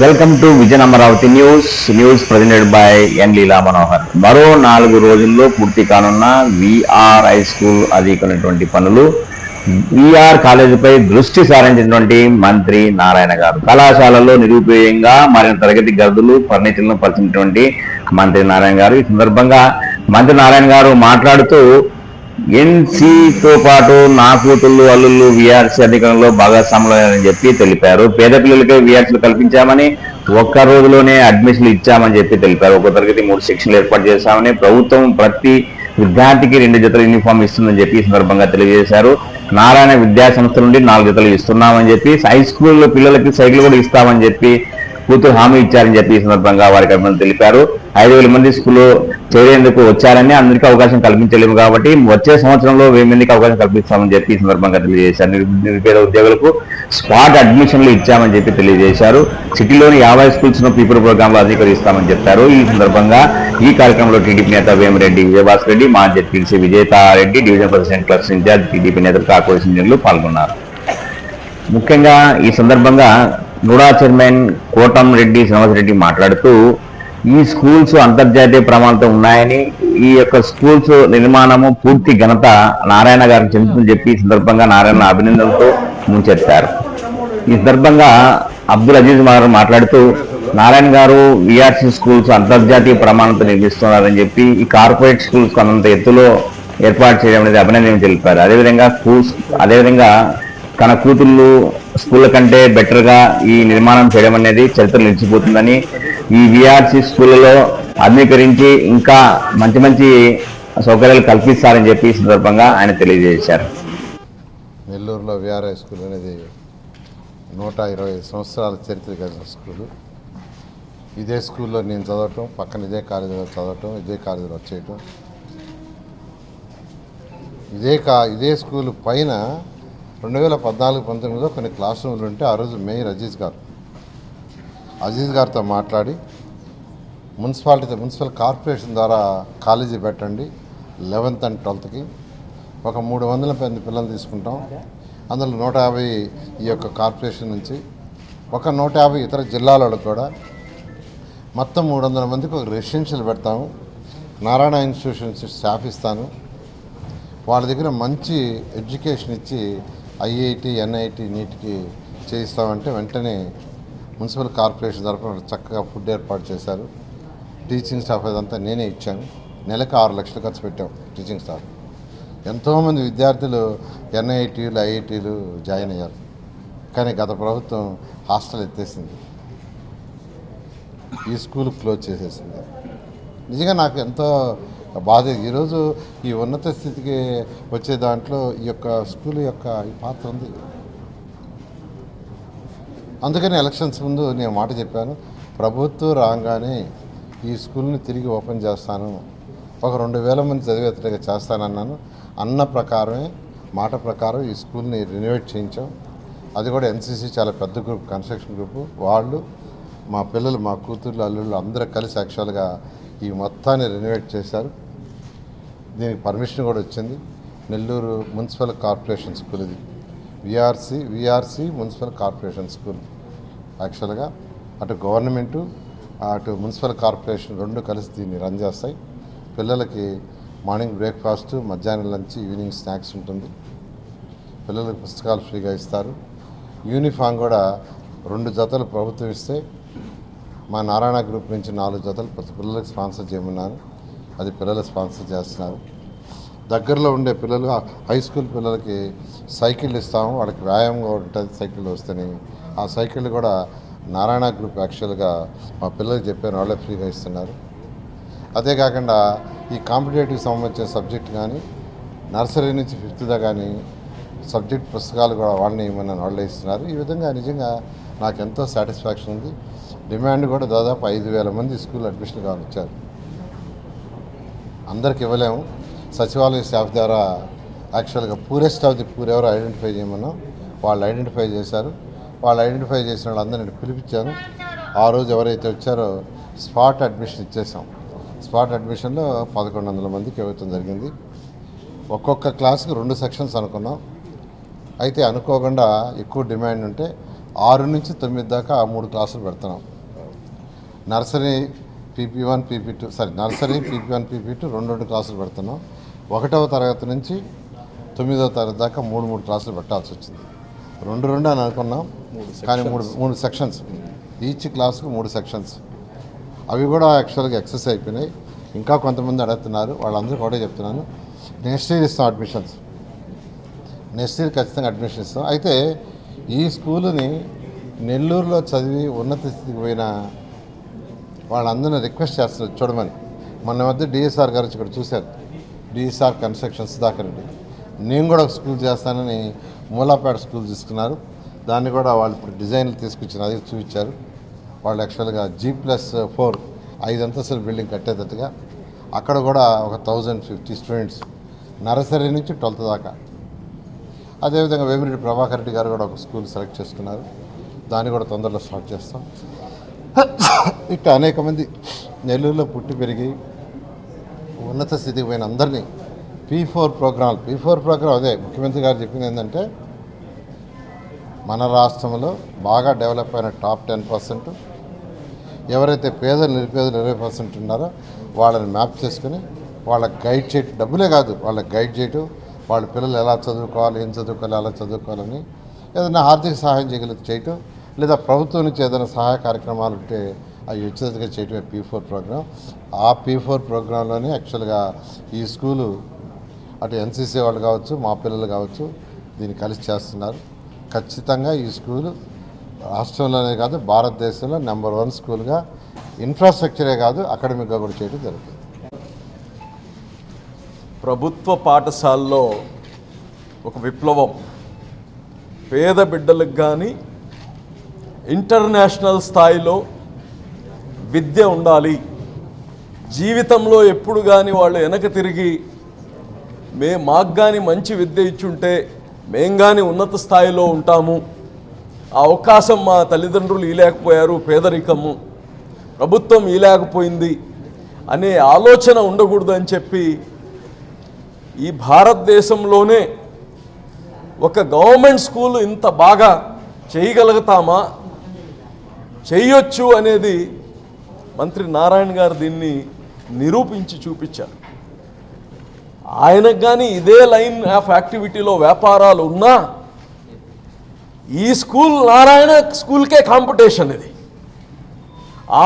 Welcome to Vijayan Amaravati news. News presented by N Leela Manohar మరో నాలుగు రోజుల్లో పూర్తి కానున్న విఆర్ హై స్కూల్ అధికమైనటువంటి పనులు విఆర్ కాలేజీపై దృష్టి సారించినటువంటి మంత్రి నారాయణ గారు. కళాశాలలో నిరుపయోగంగా మారిన తరగతి గదులు ఫర్నిచర్లను పరిచినటువంటి మంత్రి నారాయణ గారు. ఈ సందర్భంగా మంత్రి నారాయణ గారు మాట్లాడుతూ ఎన్సీతో పాటు నా కూతుళ్ళు అల్లుళ్ళు విఆర్సీ అధికారంలో భాగస్వాములని చెప్పి తెలిపారు. పేద పిల్లలకే విఆర్సీలు కల్పించామని ఒక్క రోజులోనే అడ్మిషన్లు ఇచ్చామని చెప్పి తెలిపారు. ఒక తరగతి మూడు సెక్షన్లు ఏర్పాటు చేశామని ప్రభుత్వం ప్రతి విద్యార్థికి రెండు జతల యూనిఫామ్ ఇస్తుందని చెప్పి ఈ సందర్భంగా తెలియజేశారు. నారాయణ విద్యా సంస్థ నుండి నాలుగు జతలు ఇస్తున్నామని చెప్పి హై స్కూల్లో పిల్లలకి సైకిల్ కూడా ఇస్తామని చెప్పి కూతురు హామీ ఇచ్చారని చెప్పి ఈ సందర్భంగా వారికి అభినందనలు తెలిపారు. ఐదు వేల మంది స్కూల్లో చేరేందుకు వచ్చారని అందరికీ అవకాశం కల్పించలేము కాబట్టి వచ్చే సంవత్సరంలో వెయ్యి మందికి అవకాశం కల్పిస్తామని చెప్పి ఈ సందర్భంగా తెలియజేశారు. నిరుపేద ఉద్యోగులకు స్పాట్ అడ్మిషన్లు ఇచ్చామని చెప్పి తెలియజేశారు. సిటీలోని యాభై స్కూల్స్ను పీపుల్ ప్రోగ్రామ్లో అధికరిస్తామని చెప్పారు. ఈ సందర్భంగా ఈ కార్యక్రమంలో టీడీపీ నేత వేమిరెడ్డి విజయభాస్కర్ రెడ్డి మాజీ ZPC Vijethareddy division president clubs incharge TDP నేతలు కార్పొరేషన్ పాల్గొన్నారు. ముఖ్యంగా ఈ సందర్భంగా నూడా చైర్మన్ కోటం రెడ్డి శ్రీనివాసరెడ్డి మాట్లాడుతూ ఈ స్కూల్స్ అంతర్జాతీయ ప్రమాణంతో ఉన్నాయని ఈ యొక్క స్కూల్స్ నిర్మాణము పూర్తి ఘనత నారాయణ గారికి చెందుతుందని చెప్పి ఈ సందర్భంగా నారాయణ అభినందనతో ముంచెత్తారు. ఈ సందర్భంగా అబ్దుల్ అజీజ్ గారు మాట్లాడుతూ నారాయణ గారు విఆర్సీ స్కూల్స్ అంతర్జాతీయ ప్రమాణంతో నిర్మిస్తున్నారని చెప్పి ఈ కార్పొరేట్ స్కూల్స్ అనంత ఎత్తులో ఏర్పాటు చేయడం అనేది అభినందన తెలిపారు. అదేవిధంగా స్కూల్స్ అదేవిధంగా తన కూతుళ్ళు స్కూళ్ళ కంటే బెటర్గా ఈ నిర్మాణం చేయడం అనేది చరిత్ర నిలిచిపోతుందని ఈ విఆర్సి స్కూళ్ళలో ఆధునీకరించి ఇంకా మంచి మంచి సౌకర్యాలు కల్పిస్తారని చెప్పి ఈ సందర్భంగా ఆయన తెలియజేశారు. నెల్లూరులో విఆర్ఐ స్కూల్ అనేది నూట ఇరవై సంవత్సరాల చరిత్ర కలిగిన స్కూలు. ఇదే స్కూల్లో నేను చదవటం పక్కన ఇదే కాలేజీలో చదవటం ఇదే కాలేజీలో వచ్చేయటం. ఇదే కా ఇదే స్కూల్ పైన రెండు వేల పద్నాలుగు పంతొమ్మిదిలో కొన్ని క్లాస్ రూమ్లు ఉంటే ఆ రోజు మేయర్ అజీజ్ గారు. అజీజ్ గారితో మాట్లాడి మున్సిపాలిటీ మున్సిపల్ కార్పొరేషన్ ద్వారా కాలేజీ పెట్టండి లెవెన్త్ అండ్ ట్వెల్త్కి. ఒక మూడు వందల మంది పిల్లలు తీసుకుంటాం. అందులో నూట యాభై ఈ యొక్క కార్పొరేషన్ నుంచి ఒక నూట యాభై ఇతర జిల్లాలలో కూడా. మొత్తం మూడు వందల మందికి ఒక రెసిడెన్షియల్ పెడతాము. నారాయణ ఇన్స్టిట్యూషన్స్ స్టాఫ్ ఇస్తాను. వాళ్ళ దగ్గర మంచి ఎడ్యుకేషన్ ఇచ్చి ఐఐటి ఎన్ఐటి నీటికి చేయిస్తామంటే వెంటనే మున్సిపల్ కార్పొరేషన్ తరఫున చక్కగా ఫుడ్ ఏర్పాటు చేశారు. టీచింగ్ స్టాఫ్ అదంతా నేనే ఇచ్చాను. నెలకు ఆరు లక్షలు ఖర్చు పెట్టాం టీచింగ్ స్టాఫ్. ఎంతోమంది విద్యార్థులు ఎన్ఐటీలు ఐఐటీలు జాయిన్ అయ్యారు. కానీ గత ప్రభుత్వం హాస్టల్ ఎత్తేసింది. ఈ స్కూల్ క్లోజ్ చేసేసింది. నిజంగా నాకు ఎంతో బాధ ఈరోజు ఈ ఉన్నత స్థితికి వచ్చే దాంట్లో ఈ యొక్క స్కూల్ యొక్క పాత్ర ఉంది. అందుకని ఎలక్షన్స్ ముందు నేను మాట చెప్పాను ప్రభుత్వం రాగానే ఈ స్కూల్ని తిరిగి ఓపెన్ చేస్తాను. ఒక రెండు వేల మంది చదివేతగా చేస్తానన్నాను. అన్న ప్రకారమే మాట ప్రకారం ఈ స్కూల్ని రెనోవేట్ చేయించాం. అది కూడా ఎన్సీసీ చాలా పెద్ద గ్రూప్ కన్స్ట్రక్షన్ గ్రూప్ వాళ్ళు మా పిల్లలు మా కూతుర్లు అల్లుళ్ళు అందరూ కలిసి యాక్చువల్గా ఈ మొత్తాన్ని రెనోవేట్ చేశారు. దీనికి పర్మిషన్ కూడా వచ్చింది. నెల్లూరు మున్సిపల్ కార్పొరేషన్ స్కూల్ ఇది. VRC VRC municipal corporation school. యాక్చువల్గా అటు గవర్నమెంటు అటు మున్సిపల్ కార్పొరేషన్ రెండు కలిసి దీన్ని రన్ చేస్తాయి. పిల్లలకి మార్నింగ్ బ్రేక్ఫాస్ట్ మధ్యాహ్నం లంచ్ ఈవినింగ్ స్నాక్స్ ఉంటుంది. పిల్లలకు పుస్తకాలు ఫ్రీగా ఇస్తారు. యూనిఫామ్ కూడా రెండు జతలు ప్రభుత్వం ఇస్తే మా నారాయణ గ్రూప్ నుంచి నాలుగు జతలు పిల్లలకు స్పాన్సర్ చేయమన్నారు. అది పిల్లలు స్పాన్సర్ చేస్తున్నారు. దగ్గరలో ఉండే పిల్లలు హై స్కూల్ పిల్లలకి సైకిల్ ఇస్తాము. వాళ్ళకి వ్యాయామంగా ఉంటుంది సైకిల్ వస్తేనే. ఆ సైకిల్ కూడా నారాయణ గ్రూప్ యాక్చువల్గా మా పిల్లలకి చెప్పాను. వాళ్ళే ఫ్రీగా ఇస్తున్నారు. అదే కాకుండా ఈ కాంపిటేటివ్ సంబంధించిన సబ్జెక్ట్ కానీ నర్సరీ నుంచి ఫిఫ్త్దా కానీ సబ్జెక్ట్ పుస్తకాలు కూడా వాళ్ళని ఏమైనా వాళ్ళే ఇస్తున్నారు. ఈ విధంగా నిజంగా నాకు ఎంతో సాటిస్ఫాక్షన్ ఉంది. డిమాండ్ కూడా దాదాపు ఐదు వేల మంది స్కూల్ అడ్మిషన్ కావాలి వచ్చారు అందరికి ఇవ్వలేము. సచివాలయ స్టాఫ్ ద్వారా యాక్చువల్గా పూరెస్ట్ ఆఫ్ ది పూర్ ఎవరు ఐడెంటిఫై చేయమన్నాం వాళ్ళు ఐడెంటిఫై చేశారు. వాళ్ళు ఐడెంటిఫై చేసిన వాళ్ళందరినీ పిలిపించాను. ఆ రోజు ఎవరైతే వచ్చారో స్పాట్ అడ్మిషన్ ఇచ్చేసాం స్పాట్ అడ్మిషన్లో పదకొండు వందల మందికి ఇవ్వటం జరిగింది. ఒక్కొక్క క్లాస్కి రెండు సెక్షన్స్ అనుకున్నాం. అయితే అనుకోకుండా ఎక్కువ డిమాండ్ ఉంటే ఆరు నుంచి తొమ్మిది దాకా ఆ మూడు క్లాసులు పెడుతున్నాం. Nursery P P one P P two sorry nursery P P one P P two రెండు రెండు క్లాసులు పెడుతున్నాం. ఒకటవ తరగతి నుంచి తొమ్మిదవ తరగతి దాకా మూడు మూడు క్లాసులు పెట్టాల్సి వచ్చింది. రెండు రెండు అని అనుకున్నాం. కానీ మూడు మూడు సెక్షన్స్ ఈచ్ క్లాస్కు మూడు సెక్షన్స్ అవి కూడా యాక్చువల్గా ఎక్సెస్ అయిపోయినాయి. ఇంకా కొంతమంది అడుగుతున్నారు. వాళ్ళందరికీ ఒకటే చెప్తున్నాను. నెక్స్ట్ ఇయర్ ఇస్తాం అడ్మిషన్స్ నెక్స్ట్ ఇయర్ ఖచ్చితంగా అడ్మిషన్ ఇస్తాం. అయితే ఈ స్కూలుని నెల్లూరులో చదివి ఉన్నత స్థితికి పోయిన వాళ్ళందరినీ రిక్వెస్ట్ చేస్తున్నారు. చూడమని. మొన్న మధ్య డిఎస్ఆర్ గారు ఇక్కడ చూశారు. డిఎస్ఆర్ కన్స్ట్రక్షన్స్ దాకా నేను కూడా ఒక స్కూల్ చేస్తానని మూలాపేట స్కూల్ తీసుకున్నారు. దాన్ని కూడా వాళ్ళు ఇప్పుడు డిజైన్లు తీసుకొచ్చిన అది చూపించారు. వాళ్ళు యాక్చువల్గా జీ ప్లస్ ఫోర్ ఐదు అంతస్తుల బిల్డింగ్ కట్టేటట్టుగా. అక్కడ కూడా ఒక థౌజండ్ ఫిఫ్టీ స్టూడెంట్స్ నర్సరీ నుంచి ట్వెల్త్ దాకా. అదేవిధంగా వేమిరెడ్డి ప్రభాకర్ రెడ్డి గారు కూడా ఒక స్కూల్ సెలెక్ట్ చేసుకున్నారు. దాన్ని కూడా తొందరలో స్టార్ట్ చేస్తాం. ఇట్లా అనేక మంది నెల్లూరులో పుట్టి పెరిగి ఉన్నత స్థితికి పోయిన అందరినీ P four program P four program అదే ముఖ్యమంత్రి గారు చెప్పింది ఏంటంటే మన రాష్ట్రంలో బాగా డెవలప్ అయిన టాప్ టెన్ పర్సెంట్ ఎవరైతే పేదలు నిరుపేదలు ఇరవై పర్సెంట్ ఉన్నారో వాళ్ళని మ్యాప్ చేసుకుని వాళ్ళకి గైడ్ చేయటం డబ్బులే కాదు వాళ్ళకి గైడ్ చేయటం వాళ్ళ పిల్లలు ఎలా చదువుకోవాలి ఏం చదువుకోవాలి ఎలా చదువుకోవాలని ఏదైనా ఆర్థిక సహాయం చేయగలిగితే చేయటం లేదా ప్రభుత్వం నుంచి ఏదైనా సహాయ కార్యక్రమాలు ఉంటే అవి ఉచితంగా చేయటమే పీ ఫోర్ ప్రోగ్రామ్ ఆ పీ ఫోర్ ప్రోగ్రాంలోనే యాక్చువల్గా ఈ స్కూలు అటు ఎన్సీసీ వాళ్ళు కావచ్చు మా పిల్లలు కావచ్చు దీన్ని కలిసి చేస్తున్నారు. ఖచ్చితంగా ఈ స్కూలు రాష్ట్రంలోనే కాదు భారతదేశంలో నెంబర్ వన్ స్కూల్గా ఇన్ఫ్రాస్ట్రక్చరే కాదు అకాడమిక్గా కూడా చేయడం జరుగుతుంది. ప్రభుత్వ పాఠశాలలో ఒక విప్లవం. పేద బిడ్డలకు కానీ ఇంటర్నేషనల్ స్థాయిలో విద్య ఉండాలి. జీవితంలో ఎప్పుడు కానీ వాళ్ళు వెనక తిరిగి మే మాకు కానీ మంచి విద్య ఇచ్చుంటే మేం కానీ ఉన్నత స్థాయిలో ఉంటాము. ఆ అవకాశం మా తల్లిదండ్రులు ఇలేకపోయారు పేదరికము. ప్రభుత్వం ఇలేకపోయింది అనే ఆలోచన ఉండకూడదు అని చెప్పి ఈ భారతదేశంలోనే ఒక గవర్నమెంట్ స్కూల్ ఇంత బాగా చేయగలుగుతామా? చేయొచ్చు అనేది మంత్రి నారాయణ గారు దీన్ని నిరూపించి చూపించారు. ఆయనకు కానీ ఇదే లైన్ ఆఫ్ యాక్టివిటీలో వ్యాపారాలు ఉన్నా ఈ స్కూల్ నారాయణ స్కూల్కే కాంపిటీషన్ ఇది.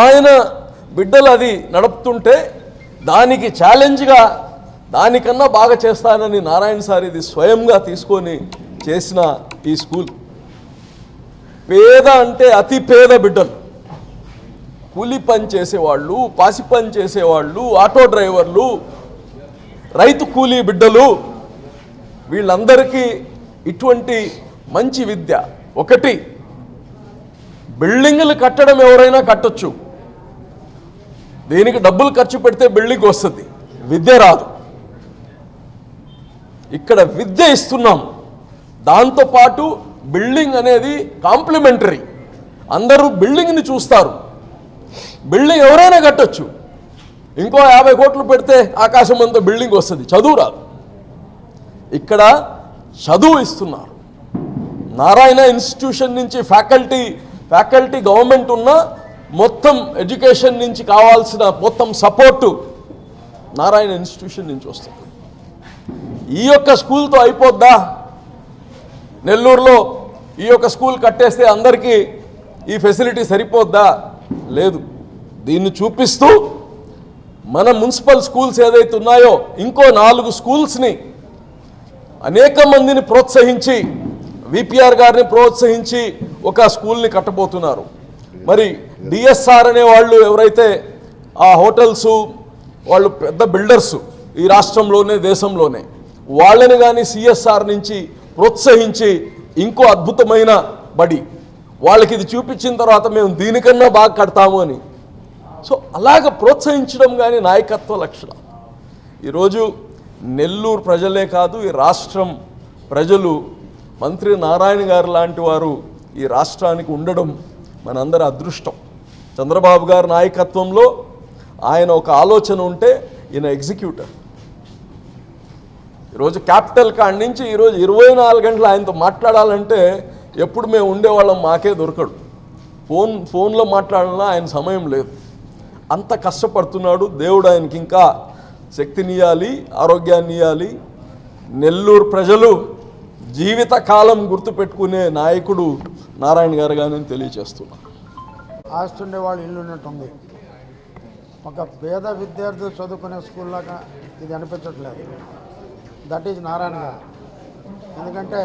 ఆయన బిడ్డలు అది నడుపుతుంటే దానికి ఛాలెంజ్గా దానికన్నా బాగా చేస్తానని నారాయణ సార్ ఇది స్వయంగా తీసుకొని చేసిన ఈ స్కూల్. పేద అంటే అతి పేద బిడ్డలు. కూలి పని చేసేవాళ్ళు పాసి పని చేసేవాళ్ళు ఆటో డ్రైవర్లు రైతు కూలీ బిడ్డలు వీళ్ళందరికీ ఇటువంటి మంచి విద్య. ఒకటి బిల్డింగులు కట్టడం ఎవరైనా కట్టొచ్చు. దీనికి డబ్బులు ఖర్చు పెడితే బిల్డింగ్ వస్తుంది. విద్య రాదు. ఇక్కడ విద్య ఇస్తున్నాం. దాంతోపాటు బిల్డింగ్ అనేది కాంప్లిమెంటరీ. అందరూ బిల్డింగ్ని చూస్తారు. బిల్డింగ్ ఎవరైనా కట్టొచ్చు. ఇంకో యాభై కోట్లు పెడితే ఆకాశం అంతా బిల్డింగ్ వస్తుంది. చదువు రాదు. ఇక్కడ చదువు ఇస్తున్నారు. నారాయణ ఇన్స్టిట్యూషన్ నుంచి ఫ్యాకల్టీ ఫ్యాకల్టీ గవర్నమెంట్ ఉన్న మొత్తం ఎడ్యుకేషన్ నుంచి కావాల్సిన మొత్తం సపోర్టు నారాయణ ఇన్స్టిట్యూషన్ నుంచి వస్తుంది. ఈ యొక్క స్కూల్తో అయిపోద్దా? నెల్లూరులో ఈ యొక్క స్కూల్ కట్టేస్తే అందరికీ ఈ ఫెసిలిటీ సరిపోద్దా? లేదు. దీన్ని చూపిస్తూ మన మున్సిపల్ స్కూల్స్ ఏదైతే ఉన్నాయో ఇంకో నాలుగు స్కూల్స్ని అనేక మందిని ప్రోత్సహించి విపిఆర్ గారిని ప్రోత్సహించి ఒక స్కూల్ని కట్టబోతున్నారు. మరి డిఎస్ఆర్ అనే వాళ్ళు ఎవరైతే ఆ హోటల్స్ వాళ్ళు పెద్ద బిల్డర్స్ ఈ రాష్ట్రంలోనే దేశంలోనే వాళ్ళని కానీ సిఎస్ఆర్ నుంచి ప్రోత్సహించి ఇంకో అద్భుతమైన బడి. వాళ్ళకి ఇది చూపించిన తర్వాత మేము దీనికన్నా బాగా కడతాము అని. సో అలాగ ప్రోత్సహించడం కానీ నాయకత్వ లక్షణం ఈరోజు నెల్లూరు ప్రజలే కాదు ఈ రాష్ట్రం ప్రజలు మంత్రి నారాయణ గారు లాంటి వారు ఈ రాష్ట్రానికి ఉండడం మనందరి అదృష్టం. చంద్రబాబు గారి నాయకత్వంలో ఆయన ఒక ఆలోచన ఉంటే ఈయన ఎగ్జిక్యూటర్. ఈరోజు క్యాపిటల్ కాడి నుంచి ఈరోజు ఇరవై నాలుగు గంటలు ఆయనతో మాట్లాడాలంటే ఎప్పుడు మేము ఉండేవాళ్ళం మాకే దొరకడు. ఫోన్ ఫోన్లో మాట్లాడాలన్నా ఆయన సమయం లేదు. అంత కష్టపడుతున్నాడు దేవుడు ఆయనకి ఇంకా శక్తినియాలి ఆరోగ్యాన్ని ఇవ్వాలి నెల్లూరు ప్రజలు జీవితకాలం గుర్తుపెట్టుకునే నాయకుడు నారాయణ గారు కానీ తెలియచేస్తున్నా. ఆస్తి ఉండే వాళ్ళు ఇల్లు ఉన్నట్టుంది. ఒక పేద విద్యార్థి చదువుకునే స్కూల్లాగా ఇది అనిపించట్లేదు. దట్ ఈజ్ నారాయణ గారు. ఎందుకంటే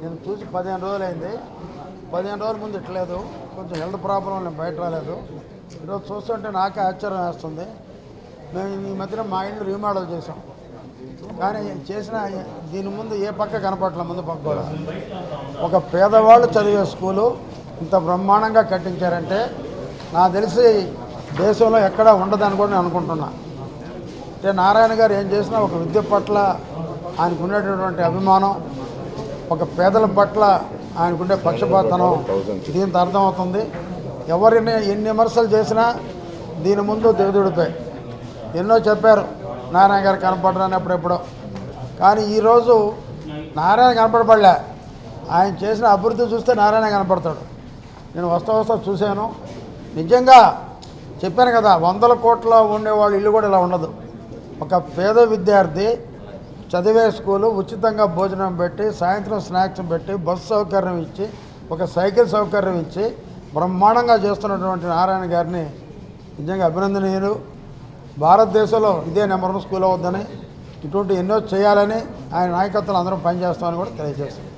నేను చూసి పదిహేను రోజులు అయింది పదిహేను రోజుల ముందు ఇట్లేదు కొంచెం హెల్త్ ప్రాబ్లం నేను బయట రాలేదు. ఈరోజు చూస్తుంటే నాకే ఆశ్చర్యం వేస్తుంది. మేము ఈ మధ్యన మా ఇల్లు రీమోడల్ చేసాం కానీ చేసిన దీని ముందు ఏ పక్క కనపడలే ముందు పక్క కూడా. ఒక పేదవాళ్ళు చదివే స్కూలు ఇంత బ్రహ్మాండంగా కట్టించారంటే నాకు తెలిసి దేశంలో ఎక్కడా ఉండదని కూడా నేను అనుకుంటున్నాను అంటే నారాయణ గారు ఏం చేసినా ఒక విద్య పట్ల ఆయనకు ఉండేటటువంటి అభిమానం ఒక పేదల పట్ల ఆయనకుండే పక్షపాతనం దీంతో అర్థమవుతుంది. ఎవరిని ఎన్ని విమర్శలు చేసినా దీని ముందు దిగదుడిపోయి. ఎన్నో చెప్పారు నారాయణ గారు కనపడరాని ఎప్పుడెప్పుడో కానీ ఈరోజు నారాయణ కనపడబడలే. ఆయన చేసిన అభివృద్ధి చూస్తే నారాయణ కనపడతాడు. నేను వస్తా వస్తా చూశాను. నిజంగా చెప్పాను కదా వందల కోట్ల ఉండేవాళ్ళు ఇల్లు కూడా ఇలా ఉండదు. ఒక పేద విద్యార్థి చదివే స్కూలు ఉచితంగా భోజనం పెట్టి సాయంత్రం స్నాక్స్ పెట్టి బస్సు సౌకర్యం ఇచ్చి ఒక సైకిల్ సౌకర్యం ఇచ్చి బ్రహ్మాండంగా చేస్తున్నటువంటి నారాయణ గారిని నిజంగా అభినందనీయులు. భారతదేశంలో ఇదే నెంబర్ వన్ స్కూల్ అవుద్దని ఇటువంటి ఎన్నో చేయాలని ఆయన నాయకత్వం అందరం పనిచేస్తామని కూడా తెలియజేస్తుంది